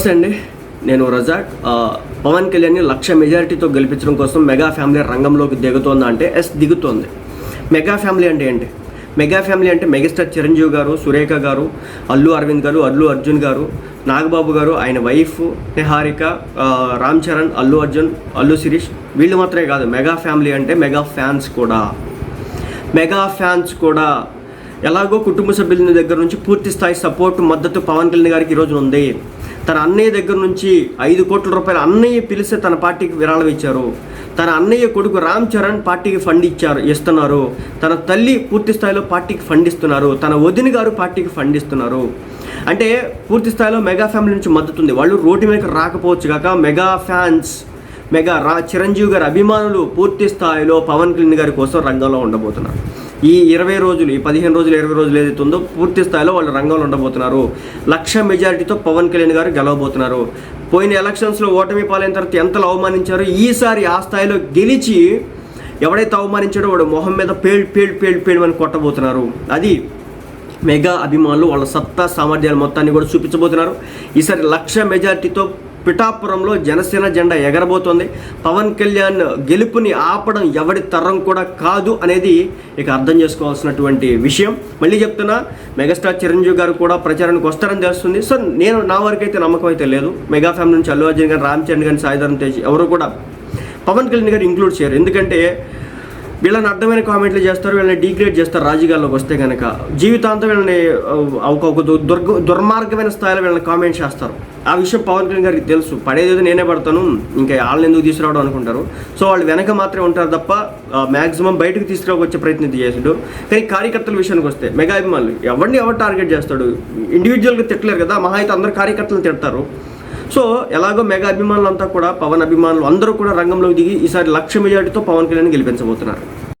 నమస్తే అండి. నేను రజాక్. పవన్ కళ్యాణ్ని లక్ష మెజారిటీతో గెలిపించడం కోసం మెగా ఫ్యామిలీ రంగంలోకి దిగుతోందా అంటే ఎస్ దిగుతోంది. మెగా ఫ్యామిలీ అంటే ఏంటి? మెగా ఫ్యామిలీ అంటే మెగాస్టార్ చిరంజీవి గారు సురేఖ గారు అల్లు అరవింద్ గారు అల్లు అర్జున్ గారు నాగబాబు గారు ఆయన వైఫ్ నిహారిక రామ్ చరణ్ అల్లు అర్జున్ అల్లు శిరీష్ వీళ్ళు మాత్రమే కాదు మెగా ఫ్యామిలీ అంటే మెగా ఫ్యాన్స్ కూడా. మెగా ఫ్యాన్స్ కూడా. ఎలాగో కుటుంబ సభ్యుల దగ్గర నుంచి పూర్తి స్థాయి సపోర్ట్ మద్దతు పవన్ కళ్యాణ్ గారికి ఈరోజు ఉంది. తన అన్నయ్య దగ్గర నుంచి ఐదు కోట్ల రూపాయలు అన్నయ్య పిలిస్తే తన పార్టీకి విరాళం ఇచ్చారు. తన అన్నయ్య కొడుకు రామ్ చరణ్ పార్టీకి ఫండ్ ఇచ్చారు ఇస్తున్నారు. తన తల్లి పూర్తి స్థాయిలో పార్టీకి ఫండ్ ఇస్తున్నారు. తన వదిన గారు పార్టీకి ఫండ్ ఇస్తున్నారు. అంటే పూర్తి స్థాయిలో మెగా ఫ్యామిలీ నుంచి మద్దతు ఉంది. వాళ్ళు రోడ్డు మీద రాకపోవచ్చు కాక మెగా ఫ్యాన్స్ మెగా రా చిరంజీవి గారి అభిమానులు పూర్తి స్థాయిలో పవన్ కళ్యాణ్ గారి కోసం రంగంలో ఉండబోతున్నారు. ఈ ఇరవై రోజులు ఈ పదిహేను రోజులు ఇరవై రోజులు ఏదైతే ఉందో పూర్తి స్థాయిలో వాళ్ళు రంగంలో ఉండబోతున్నారు. లక్ష మెజారిటీతో పవన్ కళ్యాణ్ గారు గెలవబోతున్నారు. పోయిన ఎలక్షన్స్లో ఓటమి పాలైన తర్వాత ఎంతలో అవమానించారో ఈసారి ఆ స్థాయిలో గెలిచి ఎవడైతే అవమానించాడో వాడు మొహం మీద పేల్ పేల్ పేల్ పేల్ అని కొట్టబోతున్నారు. అది మెగా అభిమానులు వాళ్ళ సత్తా సామర్థ్యాల మొత్తాన్ని కూడా చూపించబోతున్నారు. ఈసారి లక్ష మెజార్టీతో పిఠాపురంలో జనసేన జెండా ఎగరబోతోంది. పవన్ కళ్యాణ్ గెలుపుని ఆపడం ఎవరి తరం కూడా కాదు అనేది ఇక అర్థం చేసుకోవాల్సినటువంటి విషయం. మళ్ళీ చెప్తున్నా మెగాస్టార్ చిరంజీవి గారు కూడా ప్రచారానికి వస్తారని తెలుస్తుంది. సో నేను నా వరకు అయితే నమ్మకం అయితే లేదు. మెగా ఫ్యామిలీ నుంచి అల్లు అర్జున్ గారు రామ్ చరణ్ గారిని సాయిధరం తేజ్ ఎవరు కూడా పవన్ కళ్యాణ్ గారు ఇంక్లూడ్ చేయరు. ఎందుకంటే వీళ్ళని అర్థమైన కామెంట్లు చేస్తారు వీళ్ళని డీగ్రేడ్ చేస్తారు రాజకీయాల్లోకి వస్తే కనుక జీవితాంతం వీళ్ళని ఒక దుర్గ దుర్మార్గమైన స్థాయిలో వీళ్ళని కామెంట్ చేస్తారు. ఆ విషయం పవన్ కళ్యాణ్ గారికి తెలుసు. పడేదేదో నేనే పడతాను ఇంకా వాళ్ళని ఎందుకు తీసుకురావడం అనుకుంటారు. సో వాళ్ళు వెనక మాత్రమే ఉంటారు తప్ప మ్యాక్సిమం బయటకు తీసుకురావచ్చే ప్రయత్నం చేసాడు కానీ కార్యకర్తల విషయానికి వస్తే మెగా అభిమానులు ఎవరిని ఎవరు టార్గెట్ చేస్తాడు? ఇండివిజువల్గా తిట్టలేరు కదా మహా అయితే అందరు కార్యకర్తలు తిడతారు. సో ఎలాగో మెగా అభిమానులంతా కూడా పవన్ అభిమానులు అందరూ కూడా రంగంలోకి దిగి ఈసారి లక్ష మెజార్టీతో పవన్ కళ్యాణ్ గెలిపించబోతున్నారు.